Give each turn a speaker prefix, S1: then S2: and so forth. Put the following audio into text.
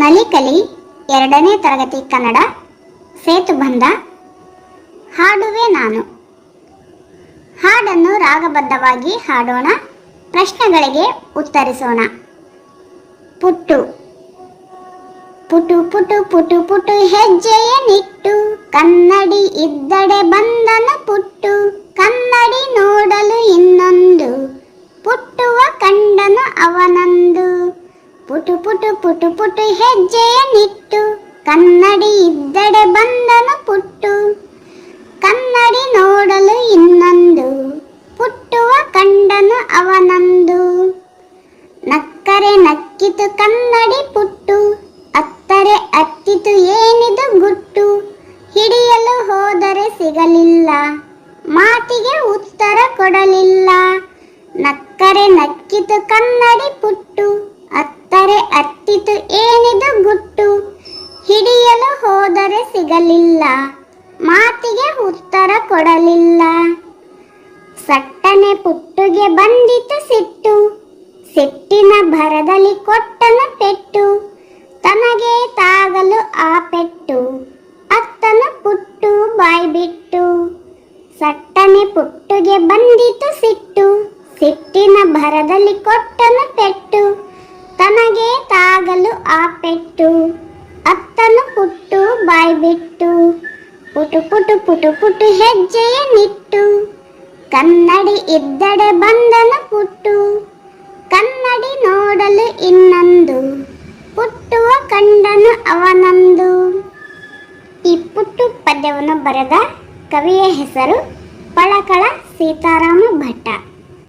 S1: ನಲಿಕಲಿ ಎರಡನೇ ತರಗತಿ ಕನ್ನಡ ಸೇತುಬಂಧ ಹಾಡುವೆ ನಾನು. ಹಾಡನ್ನು ರಾಗಬದ್ಧವಾಗಿ ಹಾಡೋಣ, ಪ್ರಶ್ನೆಗಳಿಗೆ ಉತ್ತರಿಸೋಣ. ಪುಟ್ಟು. ಪುಟು ಪುಟು ಪುಟು ಪುಟು ಹೆಜ್ಜೆಯ ನಿಟ್ಟು. ಕನ್ನಡಿ ಇದ್ದಡೆ ಬಂದನು ಪುಟ್ಟು. ಕನ್ನಡಿ ನೋಡಲು ಪುಟು ಪುಟು ಪುಟು ಪುಟು ಹೆಜ್ಜೆಯ ನಿಟ್ಟು ಕನ್ನಡಿ ಇದ್ದಡೆ ಬಂದನು ಪುಟ್ಟು. ಕನ್ನಡಿ ನೋಡಲು ಇನ್ನೊಂದು. ಪುಟ್ಟುವ ಕಂಡನು ಅವನಂದು. ನಕ್ಕರೆ ನಕ್ಕಿತು ಕನ್ನಡಿ ಪುಟ್ಟು. ಅತ್ತರೆ ಅತ್ತಿತು ಏನಿದು ಗುಟ್ಟು. ಹಿಡಿಯಲು ಹೋದರೆ ಸಿಗಲಿಲ್ಲ. ಮಾತಿಗೆ ಉತ್ತರ ಕೊಡಲಿಲ್ಲ. ನಕ್ಕರೆ ನಕ್ಕಿತು ಕನ್ನಡಿ ಪುಟ್ಟು. ಅತ್ತರೆ ಅತ್ತಿತು ಏನಿದು ಗುಟ್ಟು? ಹಿಡಿಯಲು ಹೋದರೆ ಸಿಗಲಿಲ್ಲ, ಮಾತಿಗೆ ಉತ್ತರ ಕೊಡಲಿಲ್ಲ. ಸಟ್ಟನೆ ಪುಟ್ಟುಗೆ ಬಂದಿತು ಸಿಟ್ಟು, ಸಿಟ್ಟಿನ ಭರದಲ್ಲಿ ಕೊಟ್ಟನ ಪೆಟ್ಟು, ತನಗೆ ತಾಗಲು ಆ ಪೆಟ್ಟು, ಅತ್ತನ ಪುಟ್ಟು ಬಾಯ್ಬಿಟ್ಟು ಸಟ್ಟನೆ ಪುಟ್ಟುಗೆ ಬಂದಿತು ಸಿಟ್ಟು, ಸಿಟ್ಟಿನ ಭರದಲ್ಲಿ ಕೊಟ್ಟನ ಪೆಟ್ಟು ಪೆಟ್ಟು ಅತ್ತನು ಪುಟ್ಟು, ಬಾಯಿ ಬಿಟ್ಟು, ಪುಟು ಪುಟು ಪುಟು ಪುಟು ಹೆಜ್ಜೆಯ ನಿಟ್ಟು. ಕನ್ನಡಿ ಇದ್ದಡೆ ಬಂದನು ಪುಟ್ಟು, ಕನ್ನಡಿ ನೋಡಲು ಇನ್ನೊಂದು, ಪುಟ್ಟುವ ಕಂಡನು ಅವನಂದು. ಈ ಪುಟ್ಟು ಪದ್ಯವನ್ನು ಬರೆದ ಕವಿಯ ಹೆಸರು ಪಳಕಳ ಸೀತಾರಾಮ ಭಟ್ಟ.